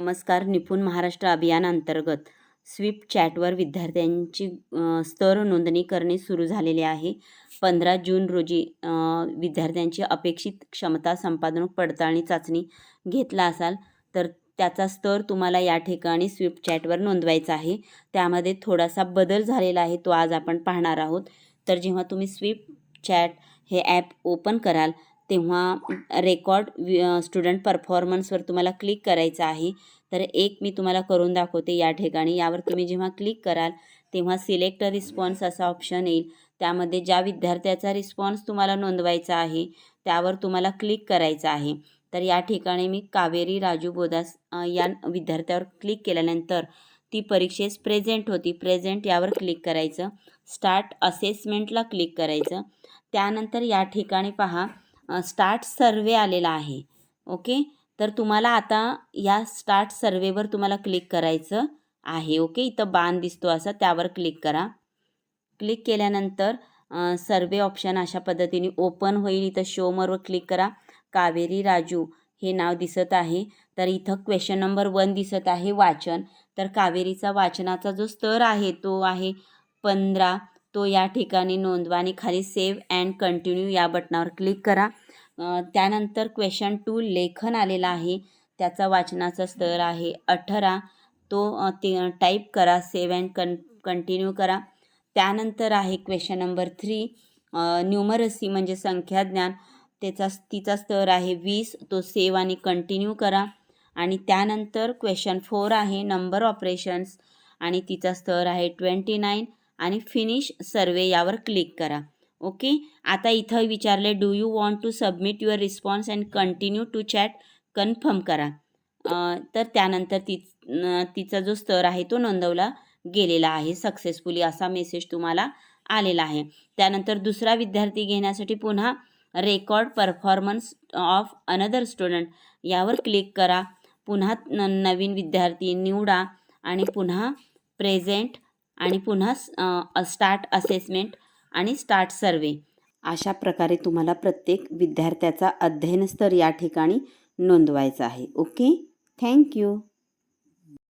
नमस्कार निपुण महाराष्ट्र अभियानांतर्गत स्वीप चॅटवर विद्यार्थ्यांची स्तर नोंदणी करणे सुरू झालेले आहे. पंधरा जून रोजी विद्यार्थ्यांची अपेक्षित क्षमता संपादन पडताळणी चाचणी घेतला असाल तर त्याचा स्तर तुम्हाला या ठिकाणी स्वीप चॅटवर नोंदवायचा आहे. त्यामध्ये थोडासा बदल झालेला आहे तो आज आपण पाहणार आहोत. तर जेव्हा तुम्ही स्वीप चॅट हे ॲप ओपन कराल तेव्हा रेकॉर्ड स्टुडंट परफॉर्मन्सवर तुम्हाला क्लिक करायचं आहे. तर एक मी तुम्हाला करून दाखवते या ठिकाणी. यावर तुम्ही जेव्हा क्लिक कराल तेव्हा सिलेक्ट रिस्पॉन्स असा ऑप्शन येईल. त्यामध्ये ज्या विद्यार्थ्याचा रिस्पॉन्स तुम्हाला नोंदवायचा आहे त्यावर तुम्हाला क्लिक करायचं आहे. तर या ठिकाणी मी कावेरी राजू बोदास या विद्यार्थ्यावर क्लिक केल्यानंतर ती परीक्षेस प्रेझेंट होती. प्रेझेंट यावर क्लिक करायचं. स्टार्ट असेसमेंटला क्लिक करायचं. त्यानंतर या ठिकाणी पहा स्टार्ट सर्वे आलेला आहे. ओके? तर तुम्हाला आता या स्टार्ट सर्वेवर तुम्हाला क्लिक करायचं आहे. ओके? इथं बाण दिसतो असा त्यावर क्लिक करा. क्लिक केल्यानंतर सर्वे ऑप्शन अशा पद्धतीने ओपन होईल. इथं शोमरवर क्लिक करा. कावेरी राजू हे नाव दिसत आहे. तर इथं क्वेश्चन नंबर वन दिसत आहे वाचन. तर कावेरीचा वाचनाचा जो स्तर आहे तो आहे पंधरा. तो या ठिकाणी नोंदवा आणि खाली सेव्ह अँड कंटिन्यू या बटनावर क्लिक करा. त्यानंतर क्वेश्चन टू लेखन आलेला आहे. त्याचा वाचनाचा स्तर आहे अठरा. तो ते टाईप करा सेव्ह अँड कन कंटिन्यू करा. त्यानंतर आहे क्वेश्चन नंबर थ्री. न्यूमरसी म्हणजे संख्याज्ञान त्याचा तिचा स्तर आहे वीस. तो सेव्ह आणि कंटिन्यू करा. आणि त्यानंतर क्वेश्चन फोर आहे नंबर ऑपरेशन्स. आणि तिचा स्तर आहे ट्वेंटी नाईन. आणि फिनिश सर्वे यावर क्लिक करा. ओके आता इथं विचारले do you want to submit your response and continue to chat confirm करा. तर त्यानंतर ती तिचा जो स्तर आहे तो नोंदवला गेलेला आहे. सक्सेसफुली असा मेसेज तुम्हाला आलेला आहे. त्यानंतर दुसरा विद्यार्थी घेण्यासाठी पुन्हा record performance of another student यावर क्लिक करा. पुन्हा न नवीन विद्यार्थी निवडा आणि पुन्हा प्रेझेंट आणि पुन्हा स्टार्ट असेसमेंट आणि स्टार्ट सर्वे. अशा प्रकारे तुम्हाला प्रत्येक विद्यार्थ्याचा अध्ययनस्तर या ठिकाणी नोंदवायचा आहे. ओके? Thank you.